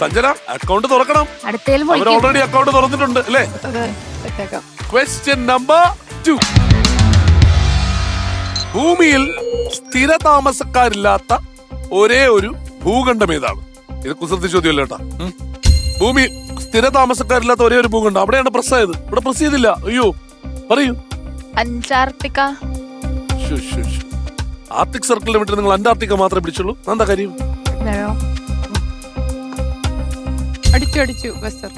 Sanjana account തുറക്കണം. അടുത്തേലും അവർ already account തുറന്നിട്ടുണ്ട് അല്ലേ? ക്വസ്റ്റ്യൻ നമ്പർ ടു ഭൂമിയിൽ സ്ഥിര താമസക്കാരില്ലാത്ത ഒരേ ഒരു ഭൂഖണ്ഡം ഏതാണ്? ഇത് കുസൃതി ചോദ്യമല്ല കേട്ടാ. ഭൂമി സ്ഥിര താമസക്കാരില്ലാത്ത ഒരേ ഒരു ഭൂഖണ്ഡം. അവിടെയാണ് പ്രസ് ആയത്. ഇവിടെ പ്രസ് ചെയ്തില്ല. അയ്യോ പറയൂ. അന്റാർട്ടിക്ക. ആർട്ടിക് സർക്കിളിൽ വിട്ട് നിങ്ങൾ അന്റാർട്ടിക്ക മാത്രമേ പിടിച്ചുള്ളൂ. എന്താ കാര്യം? അടിച്ചു അടിച്ചു ബസ്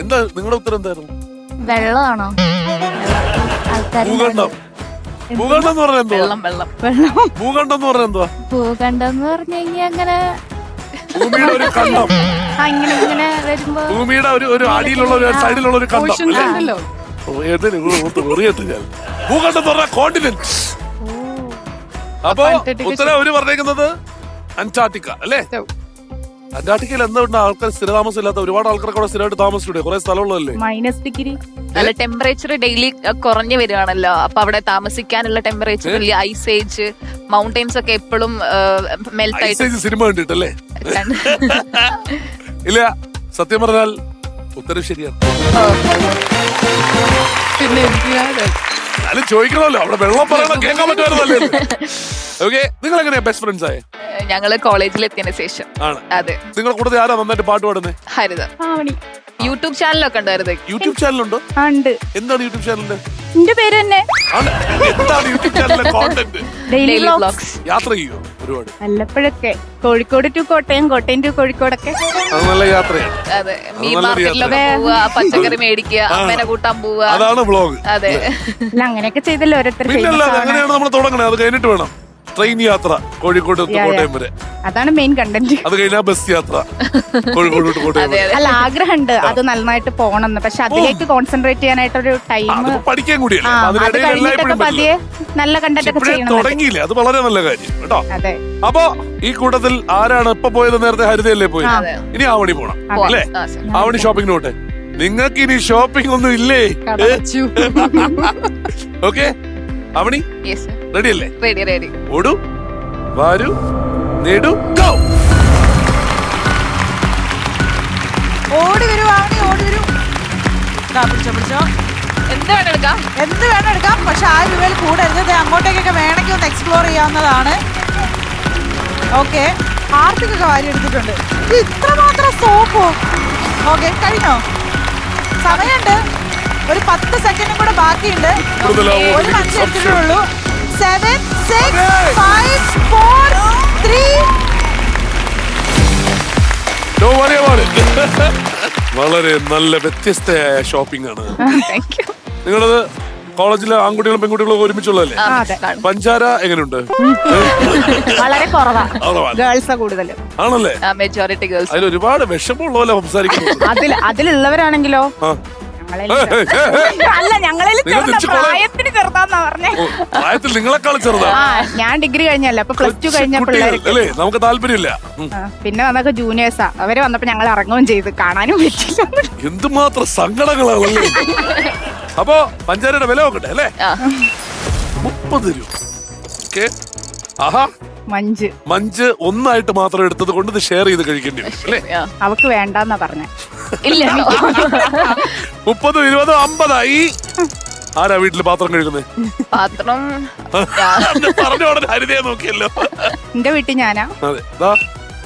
എന്താ നിങ്ങളുടെ ഉത്തരം എന്തായിരുന്നു? വെള്ളമാണോ? ഭൂഖണ്ഡം. ഭൂഖണ്ഡം എന്ന് പറഞ്ഞാൽ എന്തുവാ? വെള്ളം വെള്ളം. ഭൂഖണ്ഡം എന്ന് പറഞ്ഞാൽ എന്തുവാ? ഭൂഖണ്ഡം എന്ന് പറഞ്ഞു കഴിഞ്ഞാൽ അങ്ങനെ ഭൂമിയുടെ ഒരു ആ, ഇങ്ങനെ ഇങ്ങനെ വരുമ്പോ ഭൂമിയുടെ ഒരു ഒരു അടിയിലുള്ള ഒരു സൈഡിലുള്ള ഒരു അല്ലേ? ഓ, എന്തിന് ഓർത്ത് ഞാൻ. ഭൂഖണ്ഡം എന്ന് പറഞ്ഞാൽ കോണ്ടിനെന്റ് അപ്പോ അന്റാർട്ടിക്ക ഉത്തരം അവർ പറഞ്ഞേക്കുന്നത് അന്റാർട്ടിക്ക അല്ലേ. അന്റാർട്ടിക്കയിൽ എന്തുകൊണ്ട് ആൾക്കാർ സ്ഥിരതാമസം ഇല്ലാത്ത ഒരുപാട് ആൾക്കാർ അവിടെ സ്ഥിരമായിട്ട് താമസിച്ചൂടെ കുറെ സ്ഥലമുള്ളതല്ലേ? മൈനസ് ഡിഗ്രി അല്ല ടെമ്പറേച്ചർ ഡെയിലി കുറഞ്ഞു വരികയാണല്ലോ. അപ്പൊ അവിടെ താമസിക്കാനുള്ള ടെമ്പറേച്ചർ വലിയ ഐസ് ഏജ് മൗണ്ടൈൻസ് ഒക്കെ എപ്പോഴും മെൽറ്റ് ആയിട്ട്. Age cinema കണ്ടിട്ടല്ലേ? ഇല്ല സത്യം പറഞ്ഞാൽ ഉത്തരം ശരിയാണ്. പിന്നെ ചോദിക്കണമല്ലോ അവിടെ വെള്ളം പറയണം കേൾക്കാൻ പറ്റുമായിരുന്നല്ലേ? ഓക്കെ നിങ്ങൾ എങ്ങനെയാ ബെസ്റ്റ് ഫ്രണ്ട്സ് ആയേ? ഞങ്ങൾ കോളേജിൽ എത്തിയതിനു ശേഷം. ആണ്. അതെ. നിങ്ങൾ കൂടുതൽ ആരാ നന്നായിട്ട് പാട്ട് പാടുന്നത് ഹരിത. ആവണി യൂട്യൂബ് ചാനലൊക്കെ ഉണ്ടായിരുന്നു യൂട്യൂബ് ചാനലുണ്ടോ? ആ, ഉണ്ട്. എന്താണ് യൂട്യൂബ് ചാനലിന്റെ? എന്റെ പേര് തന്നെ. ആണ്. എന്താണ് യൂട്യൂബ് ചാനലിലെ content daily daily vlogs vlogs യാത്ര ചെയ്യോ ഒരുപാട്? വല്ലപ്പോഴൊക്കെ. കോഴിക്കോട് ടു കോട്ടയം കോട്ടയം ടു കോഴിക്കോടൊക്കെ. അത് നല്ല യാത്രയാണ്. അതെ. മീൻ നല്ല മാർക്കറ്റിലൊക്കെ യാത്ര. പോവുക പച്ചക്കറി മേടിക്കുക അമ്മേനെ കൂട്ടാൻ പോവുക. അതാണ് വ്ളോഗ് അതെ. അല്ല? അങ്ങനെയൊക്കെ ചെയ്തല്ലോ ഓരോരുത്തർ പിന്നല്ല famous ആവണെ. അങ്ങനെയാണ് നമ്മൾ തുടങ്ങണേ? അത് കഴിഞ്ഞിട്ട് വേണം. ട്രെയിൻ യാത്ര കോഴിക്കോട് തൊട്ട്. കോട്ടയം വരെ. അതാണ് മെയിൻ കണ്ടന്റ് അത് കഴിഞ്ഞാൽ ബസ് യാത്ര കോഴിക്കോട് തൊട്ട് കോട്ടയം വരെ. അല്ല ആഗ്രഹമുണ്ട്. അത് നന്നായിട്ട് പോകണം പക്ഷെ അതിലേക്ക് കോൺസെൻട്രേറ്റ് ചെയ്യാനായിട്ടൊരു ടൈം അതിപ്പോ പഠിക്കാൻ കൂടിയല്ലേ? അത് അതിനിടയിൽ കഴിഞ്ഞിട്ടൊക്കെ എല്ലായ്പ്പോഴും പതിയെ നല്ല കണ്ടന്റ് ഒക്കെ ഇപ്പോഴേ ചെയ്യണം തുടങ്ങിയില്ലേ? അത് വളരെ നല്ല കാര്യം കേട്ടോ. അതെ. അപ്പൊ ഈ കൂട്ടത്തിൽ ആരാണ് ഇപ്പൊ പോയത് നേരത്തെ? ഹരിതയല്ലേ പോയി അതെ. ഇനി ആവണി പോണം പോവാം. അല്ലേ? ആ, ശരി. ആവണി ഷോപ്പിംഗ് നോട്ടെ നിങ്ങൾക്ക് ഇനി ഷോപ്പിംഗ് ഒന്നും ഇല്ലേ? കടച്ചു ഓക്കെ? Sir. റെഡി അല്ലേ റെഡി റെഡി ഓടു. വാരു. നേടു. ഗോ! ഓടി വരൂ ആവണി ഓടി വരൂ. ദാ പിടിച്ചോ പിടിച്ചോ. എന്ത് വേണം എടുക്കാം? എന്ത് വേണം എടുക്കാം? പക്ഷെ ആ രൂപയിൽ കൂടരുത് അങ്ങോട്ടേക്കൊക്കെ വേണമെങ്കിൽ ഒന്ന് എക്സ്പ്ലോർ ചെയ്യാവുന്നതാണ്. ഓക്കെ ആർത്തിക്കൊക്കെ വാരി എടുത്തിട്ടുണ്ട്? ഇത്ര മാത്രം സോപ്പോ ഓക്കെ കഴിഞ്ഞോ? സമയമുണ്ട്. ഒരു പത്ത് സെക്കൻഡും കൂടെ ബാക്കിയുണ്ട്? ഒരു മനുഷ്യ എടുത്തിട്ടുള്ളൂ. Seven six five four three വളരെ നല്ല വ്യത്യസ്തയായ ഷോപ്പിംഗ് ആണ്. നിങ്ങളത് കോളേജിലെ ആൺകുട്ടികളും പെൺകുട്ടികളും ഒരുമിച്ചുള്ളതല്ലേ? അതെ. പഞ്ചാര എങ്ങനെയുണ്ട്? വളരെ. ഗേൾസാ ആണല്ലേ? മെജോറിറ്റി ഗേൾസ് അതിൽ ഒരുപാട് വിഷമമുള്ള പോലെ സംസാരിക്കുന്നു അതിൽ അതിലുള്ളവരാണെങ്കിലോ? ഏയ്. അല്ല ഞങ്ങളിൽ നിങ്ങൾ ചെറുതാ, തിരിച്ച് കൊള- പ്രായത്തിന് ചെറുതാന്നാ പറഞ്ഞേ. ഓ, പ്രായത്തിൽ നിങ്ങളെക്കാൾ ചെറുതാ. ആ ഞാൻ ഡിഗ്രി കഴിഞ്ഞല്ലേ? അപ്പൊ പ്ലസ് ടു കഴിഞ്ഞ കുട്ടികൾ, പിള്ളേർക്ക് അല്ലേ? നമുക്ക് താല്പര്യമില്ല. ഉം. ആ, പിന്നെ വന്നൊക്കെ ജൂനിയേഴ്സാ. അവർ വന്നപ്പോ ഞങ്ങൾ ഇറങ്ങുകയും ചെയ്ത്. കാണാനും പറ്റില്ല. എന്തുമാത്രം സങ്കടങ്ങളാണല്ലേ? അപ്പോ പഞ്ചാരയുടെ വില നോക്കട്ടെ അല്ലേ? ആ. മുപ്പത് രൂപ. ഓക്കെ. ആഹാ. മഞ്ച്. മഞ്ച് ഒന്നായിട്ട് മാത്രം എടുത്തത് കൊണ്ട് ഇത് ഷെയർ ചെയ്ത് കഴിക്കേണ്ടി വരും അല്ലേ? അവക്ക് വേണ്ടെന്നാ പറഞ്ഞേ. ഇല്ല മുപ്പതും ഇരുപതും അമ്പതായി. ആരാ വീട്ടിൽ പാത്രം കഴുകുന്നത് പാത്രം പറഞ്ഞ ഉടനെ ഹരിതയെ നോക്കിയല്ലോ. എന്റെ വീട്ടിൽ ഞാനാ. അതെ. ദാ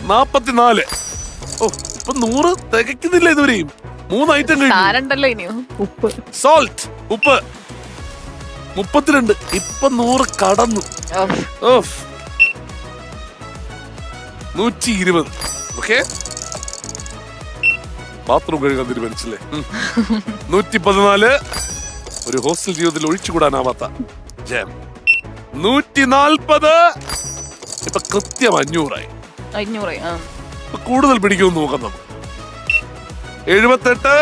നാപ്പത്തിനാല്. ഓ ഇപ്പൊ നൂറ് തികയ്ക്കുന്നില്ല ഇതുവരെയും. മൂന്ന് ഐറ്റം കഴിഞ്ഞു. താനുണ്ടല്ലോ ഇനിയും. ഉപ്പ്. സോൾട്ട് ഉപ്പ്. മുപ്പത്തിരണ്ട്. ഇപ്പൊ നൂറ് കടന്നു. ഓഫ്. നൂറ്റി ഇരുപത് ഓക്കെ ബാത്റൂം കഴുകാൻ തീരുമാനിച്ചില്ലേ? നൂറ്റി പതിനാല് ഒരു ഹോസ്റ്റൽ ജീവിതത്തിൽ ഒഴിച്ചുകൂടാനാവാത്ത ജയം. നൂറ്റി നാൽപ്പത് ഇപ്പൊ കൃത്യം അഞ്ഞൂറായി. അഞ്ഞൂറ് കൂടുതൽ പിടിക്കുമെന്ന് നോക്കാം നമുക്ക്. എഴുപത്തെട്ട്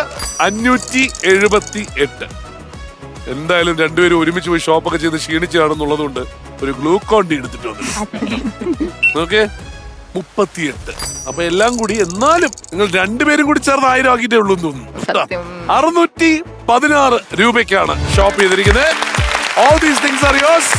അഞ്ഞൂറ്റി എഴുപത്തി എട്ട് എന്തായാലും രണ്ടുപേരും ഒരുമിച്ച് പോയി ഷോപ്പൊക്കെ ചെയ്ത് ക്ഷീണിച്ചാണെന്നുള്ളത് കൊണ്ട് ഒരു ഗ്ലൂക്കോൺ ഡി എടുത്തിട്ട് വന്നു ഓക്കെ മുപ്പത്തിയെട്ട്. അപ്പൊ എല്ലാം കൂടി എന്നാലും നിങ്ങൾ രണ്ടുപേരും കൂടി ചേർന്ന് ആയിരം ആക്കിയിട്ടേ ഉള്ളൂ എന്ന് തോന്നുന്നു. അറുന്നൂറ്റി പതിനാറ് രൂപയ്ക്കാണ് ഷോപ്പ് ചെയ്തിരിക്കുന്നത്. All these things are yours